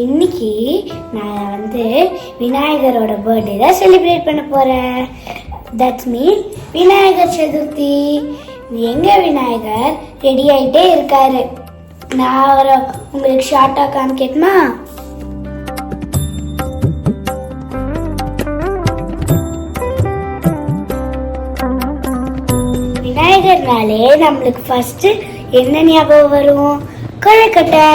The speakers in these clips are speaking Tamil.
இன்னைக்கு நான் வந்து விநாயகரோட பர்த்டே தான் செலிப்ரேட் பண்ண போறேன். That's mean Vinayagar Chaturthi. எங்க விநாயகர்? ரெடி ஆயிட்டே இருக்காரு. நான் அவரை உங்களுக்கு ஷார்ட்டா காமிக்கட்டுமா? விநாயகர்னாலே நம்மளுக்கு ஃபர்ஸ்ட் என்ன ஞாபகம் வரும்? கொழுக்கட்டை.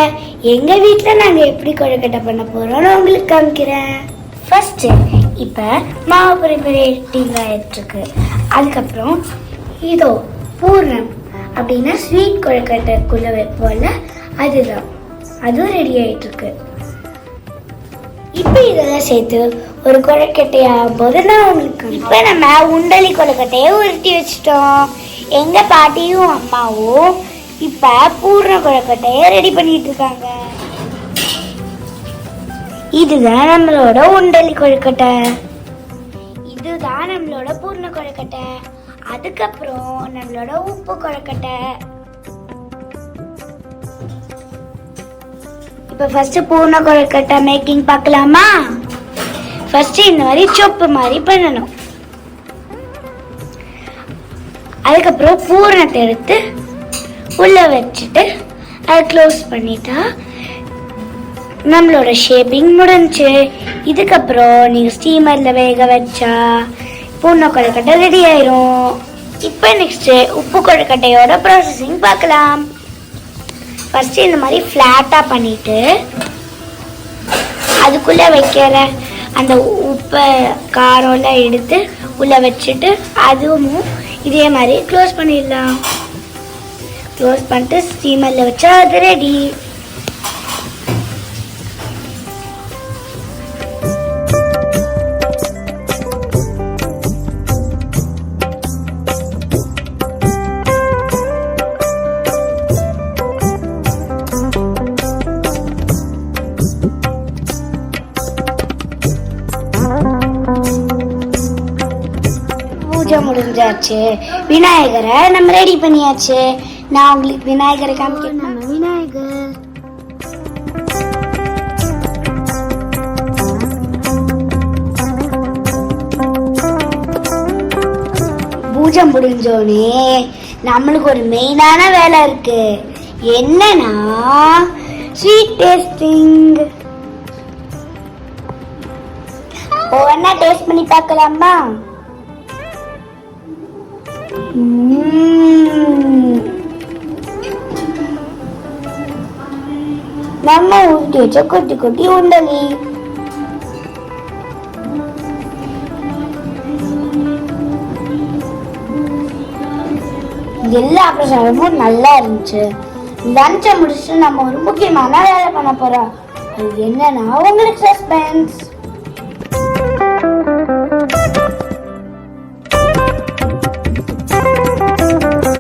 எங்க வீட்டுல நாங்க எப்படி கொழுக்கட்டை பண்ண போறோம்னு உங்களுக்கு காமிக்கிறேன். ஃபர்ஸ்ட் இப்ப மாவு ப்ரிப்பரேட்டிங் ஆயிட்டு இருக்கு அதுக்கப்புறம் இதோ பூர்ணம் அப்படின்னா ஸ்வீட் கொழுக்கட்டைக்குள்ள வைப்போம்ல அதுதான். அதுவும் ரெடி ஆயிட்டு இருக்கு இப்போ இதெல்லாம் சேர்த்து ஒரு கொழுக்கட்டை ஆகும்போது நான் உங்களுக்கு இப்போ நம்ம உண்டலி கொழுக்கட்டையை உருட்டி வச்சிட்டோம். எங்கள் பாட்டியும் அம்மாவும் இப்போ பூர்ண குழக்கட்டையை ரெடி பண்ணிட்டு இருக்காங்க இதுதான் நம்மளோட உண்டலி கொழுக்கட்டை. இதுதான் நம்மளோட பூர்ண கொழுக்கட்டை. அதுக்கப்புறம் நம்மளோட உப்பு கொழுக்கட்டை. இப்போ ஃபர்ஸ்ட் பூர்ண கொழுக்கட்டை மேக்கிங் பார்க்கலாமா? ஃபர்ஸ்ட் இந்த மாதிரி சொப்பு மாதிரி பண்ணணும். அதுக்கப்புறம் பூரணத்தை எடுத்து உள்ளே வச்சுட்டு அதை க்ளோஸ் பண்ணிட்டா நம்மளோட ஷேப்பிங் முடிஞ்சு இதுக்கப்புறம் நீங்கள் ஸ்டீமரில் வேக வச்சா பூர்ண கொழுக்கட்டை ரெடி ஆயிரும். இப்போ நெக்ஸ்ட்டு உப்பு கொழுக்கட்டையோட ப்ராசஸிங் பார்க்கலாம். ஃபஸ்ட்டு இந்த மாதிரி ஃப்ளாட்டாக பண்ணிட்டு அதுக்குள்ளே வைக்கிற அந்த உப்பை காரம்லாம் எடுத்து உள்ளே வச்சுட்டு அதுவும் இதே மாதிரி க்ளோஸ் பண்ணிடலாம். க்ளோஸ் பண்ணிட்டு ஸ்டீமரில் வச்சா அது ரெடி பூஜை முடிஞ்சாச்சு. விநாயகரை நம்ம ரெடி பண்ணியாச்சு. நான் உங்களுக்கு விநாயகரை காமிக்கிறேன். நம்ம விநாயகர். பூஜை முடிஞ்சோடனே நம்மளுக்கு ஒரு மெயினான வேலை இருக்கு. என்னன்னா ஸ்வீட் டேஸ்டிங் ஒவ்வொன்றா டேஸ்ட் பண்ணி பார்க்கலாமா? நம்ம ஊட்டி வச்ச குட்டி குட்டி உண்டலி எல்லா பிரசாதமும் நல்லா இருந்துச்சு. லஞ்சை முடிச்சுட்டு நம்ம ஒரு முக்கியமான வேலை பண்ண போறோம். அது என்னன்னா உங்களுக்கு சஸ்பென்ஸ்